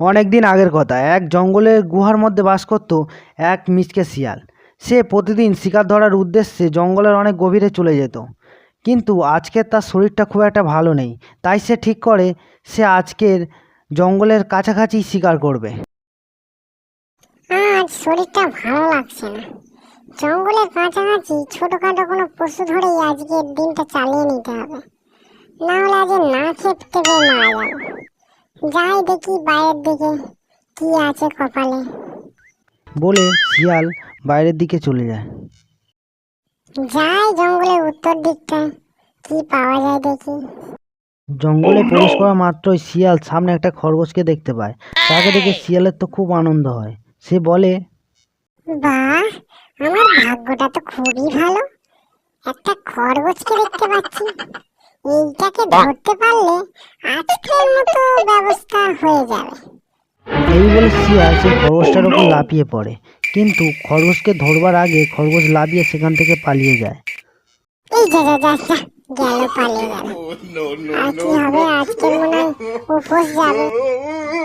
অনেক দিন আগের কথা। এক জঙ্গলের গুহার মধ্যে বাস করত এক মিচকে শিয়াল। সে প্রতিদিন শিকার ধরার উদ্দেশ্যে জঙ্গলের অনেক গভীরে চলে যেত। কিন্তু আজকে তার শরীরটা খুব একটা ভালো নেই। তাই সে ঠিক করে সে আজকের জঙ্গলের কাছাকাছি শিকার করবে। আজ শরীরটা ভালো লাগছে না। জঙ্গলের কাছাকাছি ছোটখাটো কোনো পশু ধরেই আজকের দিনটা চালিয়ে নিতে হবে। না হলে আজ না খেতে মারা যাব। যাই দেখি বাইরের দিকে কি আছে কপালে। বলে শিয়াল বাইরের দিকে চলে যায়। যাই জঙ্গলের উত্তর দিকটায় কি পাওয়া যায় দেখি। জঙ্গলে প্রবেশ করা মাত্রই শিয়াল সামনে একটা খরগোশকে দেখতে পায়। তাকে দেখে শিয়ালের তো খুব আনন্দ হয়। সে বলে বাহ আমার ভাগ্যটা তো খুবই ভালো। একটা খরগোশকে দেখতে পাচ্ছি। এইটাকে ধরতে পারলে আজকের মতো হয়ে যাবে। এই বলে শিয়াল সেই খরগোশটার উপর লাফিয়ে পড়ে। কিন্তু খরগোশকে ধরবার আগে খরগোশ লাফিয়ে সেখান থেকে পালিয়ে যায়। এই যা যা যা যা গেল পালিয়ে গেল। আর কি হবে? আজকের মনে হয় উপোস যাবে।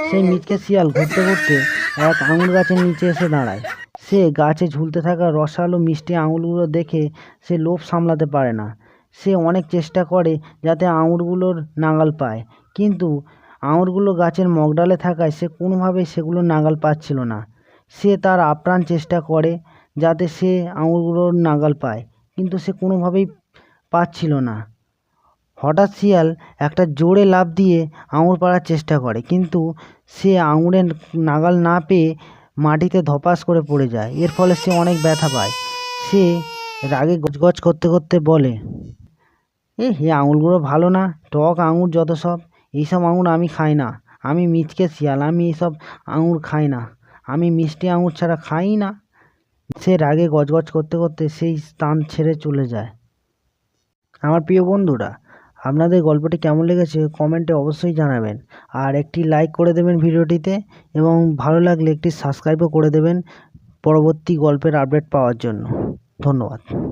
সেই মিটকে শিয়াল ঘুরতে ঘুরতে এক আঙুর গাছের নিচে এসে দাঁড়ায়। সে গাছে ঝুলতে থাকা রসালো মিষ্টি আঙুরগুলো দেখে সে লোভ সামলাতে পারে না। সে অনেক চেষ্টা করে যাতে আঙুরগুলোর নাগাল পায়। কিন্তু আঙুরগুলো গাছের মগডালে থাকায় সে কোনোভাবেই সেগুলো নাগাল পাচ্ছিল না। সে তার আপ্রাণ চেষ্টা করে যাতে সে আঙুরগুলোর নাগাল পায়, কিন্তু সে কোনোভাবেই পাচ্ছিল না। হঠাৎ শিয়াল একটা জোরে লাফ দিয়ে আঙুর পাড়ার চেষ্টা করে, কিন্তু সে আঙুরের নাগাল না পেয়ে মাটিতে ধপাস করে পড়ে যায়। এর ফলে সে অনেক ব্যথা পায়। সে রাগে গজগজ করতে করতে বলে এ হে আঙুলগুলো ভালো না, টক আঙুর যত সব। এইসব আঙুর আমি খাই না। আমি মিচকে শিয়াল, আমি এইসব আঙুর খাই না। আমি মিষ্টি আঙুর ছাড়া খাই না। সে রাগে গজগজ করতে করতে সেই স্থান ছেড়ে চলে যায়। আমার প্রিয় বন্ধুরা, আপনাদের গল্পটি কেমন লেগেছে কমেন্টে অবশ্যই জানাবেন। আর একটি লাইক করে দেবেন ভিডিওটিতে এবং ভালো লাগলে একটি সাবস্ক্রাইবও করে দেবেন পরবর্তী গল্পের আপডেট পাওয়ার জন্য। ধন্যবাদ।